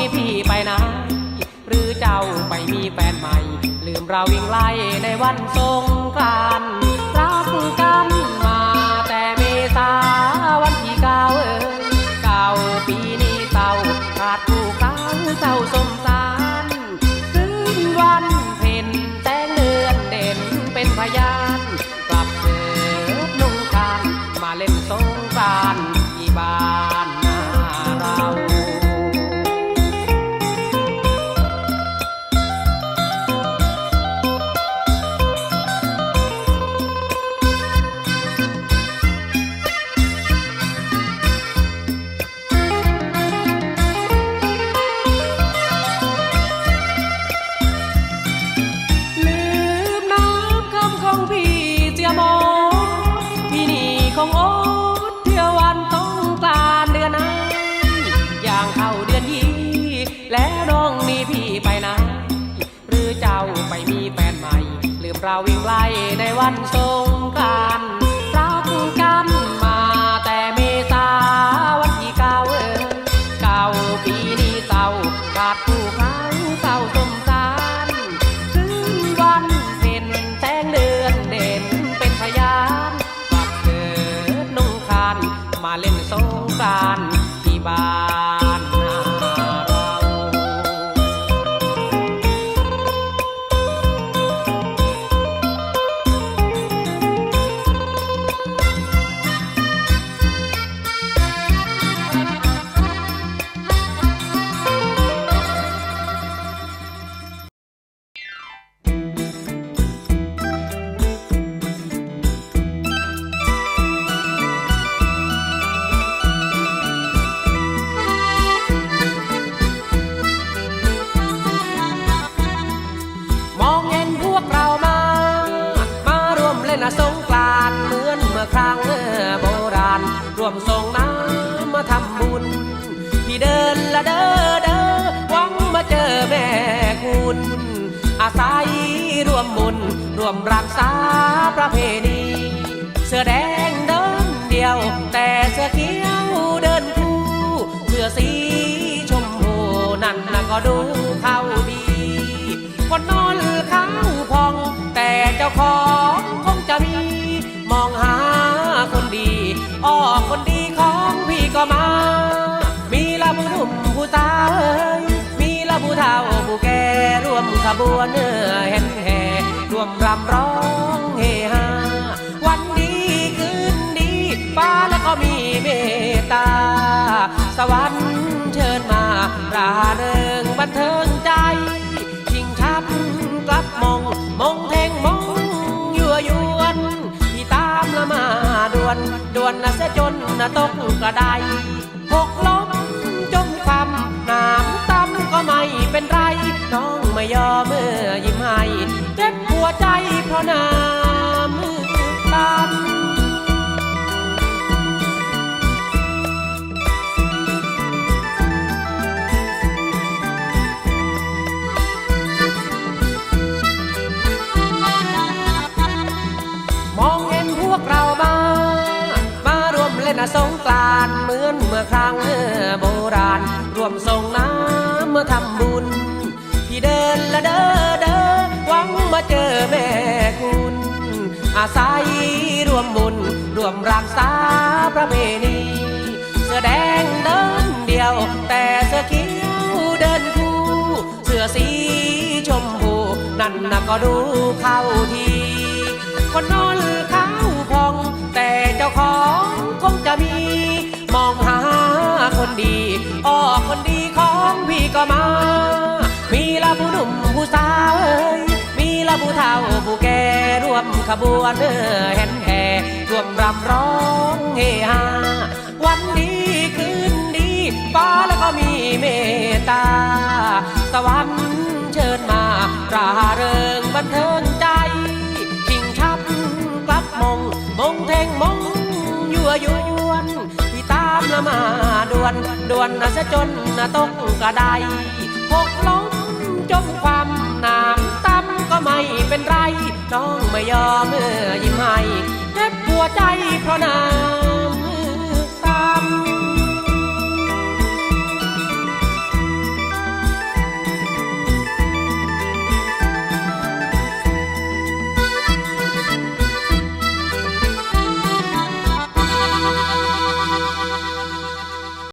นี้พี่ไปไหนหรือเจ้าไปมีแฟนใหม่ ลืมเราวิ่งไล่ในวันสงกรานต์ เราวิ่งไล่ในวันสงกรานต์รักกันมาแต่เมษาวันที่เก้าเก้าปีนี้เศร้าขาดผู้ค้างเศร้าสมสารคืนวันเพ็ญแสงเดือนเด่นเป็นพยานกลับเกิดนุ่งคานมาเล่นสงกรานต์ที่บ้าน สงกรานเหมือนเมื่อครั้งโบราณร่วมส่งน้ำมาทำบุญ พี่เดินละเด้อเด้อหวังมาเจอแม่คุณ อาศัยร่วมบุญร่วมรักษาประเพณีเสื้อแดงเดินเดียว แต่เสื้อเขียวเดินคู่เสื้อสีชมพูนั่นนะก็ดูเข้าดีคนนอนขาวพองแต่เจ้าของ บวนเออแห่แห่รวมรำร้องเฮฮาวันดีคืนดีฟ้าแล้วก็มีเมตตา สวรรค์เชิญมาราเริงบันเทิงใจชิงชับกลับมองมองแทงมองยั่วยวนที่ตามละมาด่วนด่วนนะเสียจนนะตกกระไดหกล้ม สงกรานเหมือนเมื่อครั้งโบราณรวมส่งน้ำมาทำบุญ พี่เดินละเด้อเด้อหวังมาเจอแม่คุณอาศัยรวมบุญรวมรักษาประเพณีเสื้อแดงเดินเดียว แต่เสื้อเขียวเดินคู่เสื้อสีชมพูนั่นนะก็ดูเข้าทีคนนอนขา คนดีอ้อคนดีของพี่ก็มา มีละผู้หนุ่มผู้สาวเอ้ยมีละผู้เฒ่าผู้แก่ร่วมขบวนเออแห่นแห่ร่วมรำร้องเฮฮาวันดีคืนดีฟ้าแล้วก็มีเมตตา สวรรค์เชิญมาราเริงบันเทิงใจชิงชับกลับมงมงเทงมงยั่วยวน นมละมาด่วนด่วนนะซะจนนะตกกระไดหกล้มจมความน้ำตั้มก็ไม่เป็นไร น้องไม่ยอมเมื่อยิ้มให้เจ็บหัวใจเพราะน้